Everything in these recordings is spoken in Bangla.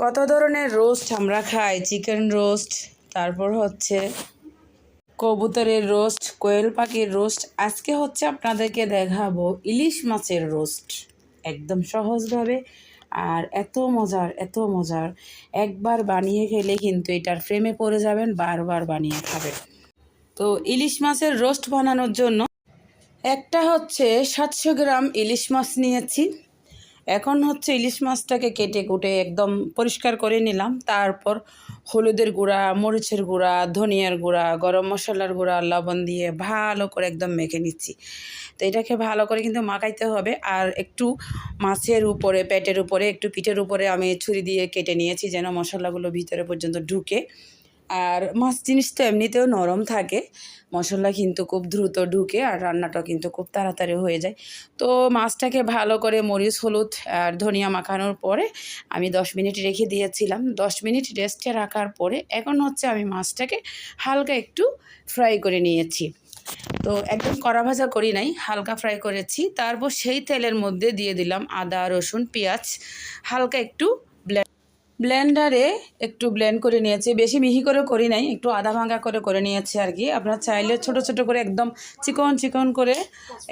কত ধরনের রোস্ট আমরা খাই? চিকেন রোস্ট, তারপর হচ্ছে কবুতরের রোস্ট, কোয়েল পাখির রোস্ট। আজকে হচ্ছে আপনাদেরকে দেখাবো ইলিশ মাছের রোস্ট। একদম সহজভাবে আর এত মজার এত মজার। একবার বানিয়ে খেলে কিন্তু এটার ফ্রেমে পড়ে যাবেন, বারবার বানিয়ে খাবেন। তো ইলিশ মাছের রোস্ট বানানোর জন্য একটা হচ্ছে সাতশো গ্রাম ইলিশ মাছ নিয়েছি। এখন হচ্ছে ইলিশ মাছটাকে কেটে কুটে একদম পরিষ্কার করে নিলাম। তারপর হলুদের গুঁড়া, মরিচের গুঁড়া, ধনিয়ার গুঁড়া, গরম মশলার গুঁড়া, লবণ দিয়ে ভালো করে একদম মেখে নিচ্ছি। তো এটাকে ভালো করে কিন্তু মাখাইতে হবে। আর একটু মাছের উপরে, পেটের উপরে, একটু পিঠের উপরে আমি ছুরি দিয়ে কেটে নিয়েছি যেন মশলাগুলো ভিতরে পর্যন্ত ঢুকে। আর মাছ জিনিসটা এমনিতেও নরম থাকে। মশলা কিন্তু খুব দ্রুত ঢুকে আর রান্নাটা কিন্তু খুব তাড়াতাড়ি হয়ে যায়। তো মাছটাকে ভালো করে মরিচ, হলুদ আর ধনিয়া মাখানোর পরে আমি দশ মিনিট রেখে দিয়েছিলাম। দশ মিনিট রেস্টে রাখার পরে এখন হচ্ছে আমি মাছটাকে হালকা একটু ফ্রাই করে নিয়েছি। তো একদম কড়া ভাজা করি নাই, হালকা ফ্রাই করেছি। তারপর সেই তেলের মধ্যে দিয়ে দিলাম আদা, রসুন, পেঁয়াজ। হালকা একটু ব্লেন্ডারে একটু ব্লেন্ড করে নিয়েছি। বেশি মিহি করে করি নাই, একটু আধা ভাঙা করে করে নিয়েছি আর কি। আপনারা চাইলে ছোট ছোট করে একদম চিকন চিকন করে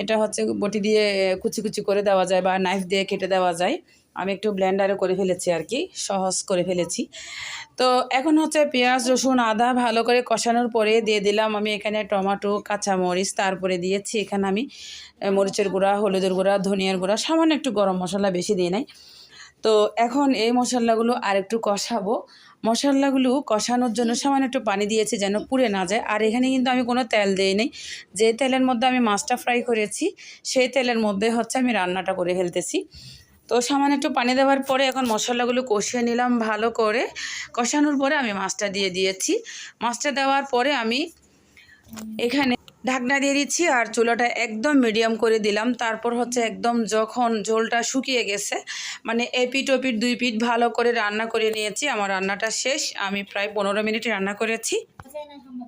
এটা হচ্ছে বটি দিয়ে কুচি কুচি করে দেওয়া যায় বা নাইফ দিয়ে কেটে দেওয়া যায়। আমি একটু ব্লেন্ডারে করে ফেলেছি আর কি, সহজ করে ফেলেছি। তো এখন হচ্ছে পেঁয়াজ, রসুন, আদা ভালো করে কষানোর পরে দিয়ে দিলাম আমি এখানে টমেটো, কাঁচামরিচ, তারপরে দিয়েছি এখানে আমি মরিচের গুঁড়া, হলুদের গুঁড়া, ধনিয়ার গুঁড়া, সামান্য একটু গরম মশলা বেশি দিয়ে নাই। তো এখন এই মশলাগুলো আর একটু কষাবো। মশলাগুলো কষানোর জন্য সামান্য একটু পানি দিয়েছি যেন পুড়ে না যায়। আর এখানে কিন্তু আমি কোনো তেল দিই নি যে তেলের মধ্যে আমি মাছটা ফ্রাই করেছি, সেই তেলের মধ্যে হচ্ছে আমি রান্নাটা করে ফেলতেছি। তো সামান্য একটু পানি দেওয়ার পরে এখন মশলাগুলো কষিয়ে নিলাম ভালো করে। কষানোর পরে আমি মাছটা দিয়ে দিয়েছি। মাছটা দেওয়ার পরে আমি এখানে ঢাকনা দিয়ে দিচ্ছি আর চুলাটা একদম মিডিয়াম করে দিলাম। তারপর হচ্ছে একদম যখন ঝোলটা শুকিয়ে গেছে মানে এপিট ওপিট দুই পিঠ ভালো করে রান্না করে নিয়েছি। আমার রান্নাটা শেষ, আমি প্রায় পনেরো মিনিট রান্না করেছি।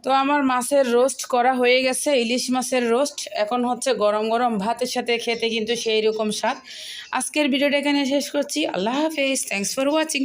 তো আমার মাছের রোস্ট করা হয়ে গেছে, ইলিশ মাছের রোস্ট এখন হচ্ছে গরম গরম ভাতের সাথে খেতে কিন্তু সেই রকম স্বাদ। আজকের ভিডিওটা এখানে শেষ করছি। আল্লাহ হাফেজ থ্যাংকস ফর ওয়াচিং